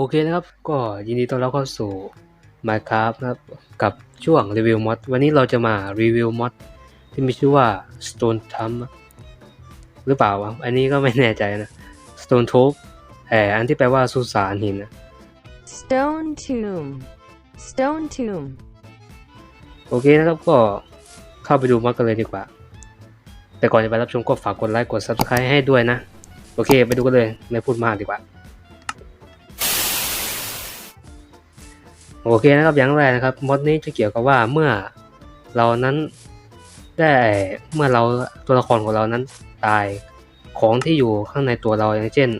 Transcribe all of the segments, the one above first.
โอเคนะครับ ก็ยินดีต้อนรับเข้าสู่ Minecraft นะครับกับช่วงรีวิวมอดวันนี้เราจะมารีวิวมอดที่มีชื่อว่า Stone t u m หรือเปล่าวะอันนี้ก็ไม่แน่ใจนะ Stone t o p แอบอันที่แปลว่าสุสานหินนะ Stone tomb. Stone tomb. โอเคนะครับก็เข้าไปดูมอดกันเลยดีกว่า แต่ก่อนจะไปรับชมก็ฝากกดไลค์กด Subscribe ให้ด้วยนะ โอเค ไปดูกันเลยไม่พูดมากดีกว่า โอเคนะครับอย่างแรกนะครับมดนี้จะเกี่ยวกับว่าเมื่อเรานั้นได้เมื่อเราตัวละครของเรานั้นตายของที่อยู่ข้างในตัวเราอย่างเช่น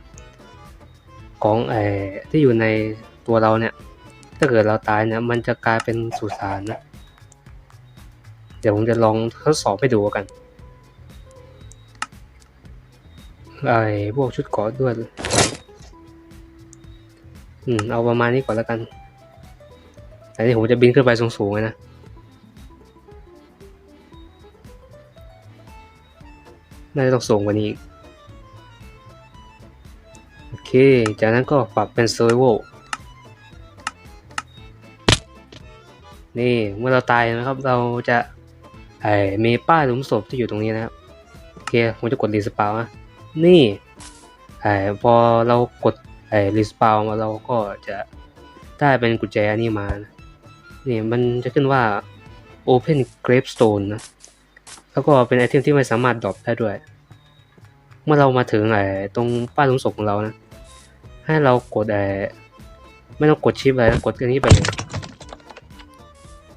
ของไอ้ที่อยู่ในตัวเราเนี่ย ถ้าเกิดเราตายเนี่ย มันจะกลายเป็นสุสานนะเดี๋ยวผมจะลองทดสอบให้ดูกันไอ้พวกชุดเกาะด้วย อืม เอาประมาณนี้ก่อนแล้วกัน แต่นี่ผมจะบินขึ้นไปสูงๆเลยนะน่าจะต้องสูงกว่านี้อีกโอเค จากนั้นก็ปรับเป็น survival นี่เมื่อเราตายนะครับเราจะไอ้มีป้ายหลุมศพที่อยู่ตรงนี้นะครับโอเคผมจะกดรีสปาวนะนี่ไอ้พอเรากดไอ้รีสปาวมาเราก็จะได้เป็นกุญแจอันนี้มานะ นี่มันจะขึ้นว่า Open Gravestone นะ แล้วก็เป็นไอเทมที่ไม่สามารถดรอปได้ด้วย เมื่อเรามาถึงไอ้ตรงป้ายลุมศพของเรานะ ให้เรากดไอ้ไม่ต้องกดชิปอะไรนะกดอันนี้ไปเลย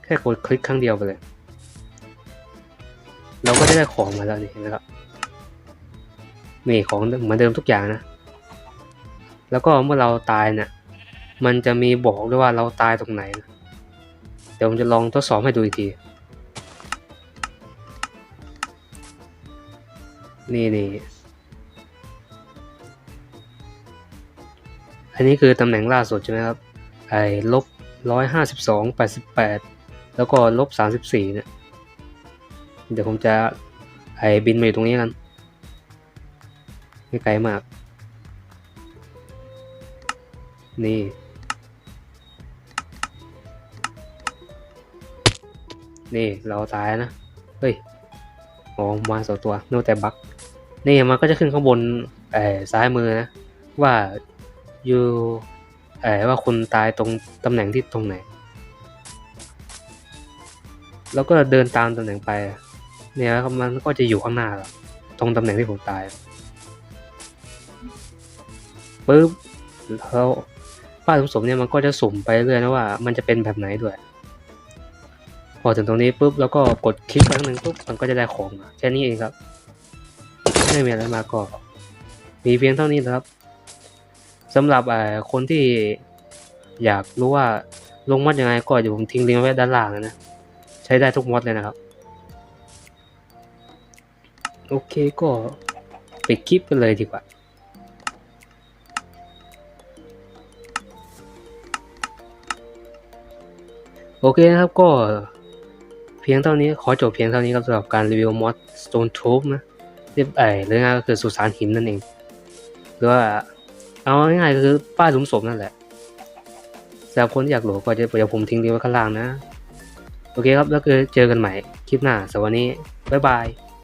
แค่กดคลิกครั้งเดียวไปเลย เราก็จะได้ของมาแล้วนี่เห็นไหมครับนี่ของเหมือนเดิมทุกอย่างนะ แล้วก็เมื่อเราตายเนี่ย มันจะมีบอกด้วยว่าเราตายตรงไหนนะ ดี๋ยวผมจะลองทดสอบให้ดูอีกที นี่นี่อันนี้คือตำแหน่งล่าสุดใช่ไหมครับ ไอ้ลบร้อยห้าสิบสองแปดสิบแปดแล้วก็ลบสามสิบสี่เนี่ย เดี๋ยวผมจะไอ้บินมาอยู่ตรงนี้กัน ไม่ไกลมาก นี่ นี่เราตายนะ เฮ้ยโอ้มาสองตัวโนแต่บักนี่มันก็จะขึ้นข้างบนไอ้ซ้ายมือนะ ว่าอยู่ไอ้ว่าคุณตายตรงตำแหน่งที่ตรงไหน แล้วก็เดินตามตำแหน่งไปเนี่ยมันก็จะอยู่ข้างหน้าเราตรงตำแหน่งที่ผมตายปุ๊บแล้วป้าสมสมเนี่ยมันก็จะสุ่มไปเรื่อยนะว่า มันจะเป็นแบบไหนด้วย พอถึงตรงนี้ปุ๊บแล้วก็กดคลิกครั้งหนึ่งปุ๊บมันก็จะได้ของมาแค่นี้เองครับไม่มีอะไรมาก็ มีเพียงเท่านี้นะครับสำหรับคนที่อยากรู้ว่าลงมัดยังไงก็เดี๋ยวผมทิ้งลิงก์ไว้ด้านล่างนะใช้ได้ทุกมอดเลยนะครับ โอเคก็ไปคลิปกันเลยดีกว่าโอเคนะครับก็ พียงเท่านี้ขอจบเพียงเท่านี้ครับสำหรับการรีวิวมอสสโตนทูบนะเรียบไอเรื่อง่ายก็คือสุสานหินนั่นเอง หรือว่าเอาง่ายๆก็คือป้ายหลุมศพนั่นแหละสำหรับคนที่อยากโหลก็จะเดี๋ยวผมทิ้งลิงก์ไว้ข้างล่างนะ โอเคครับ แล้วก็เจอกันใหม่คลิปหน้าสวัสดีบ๊ายบาย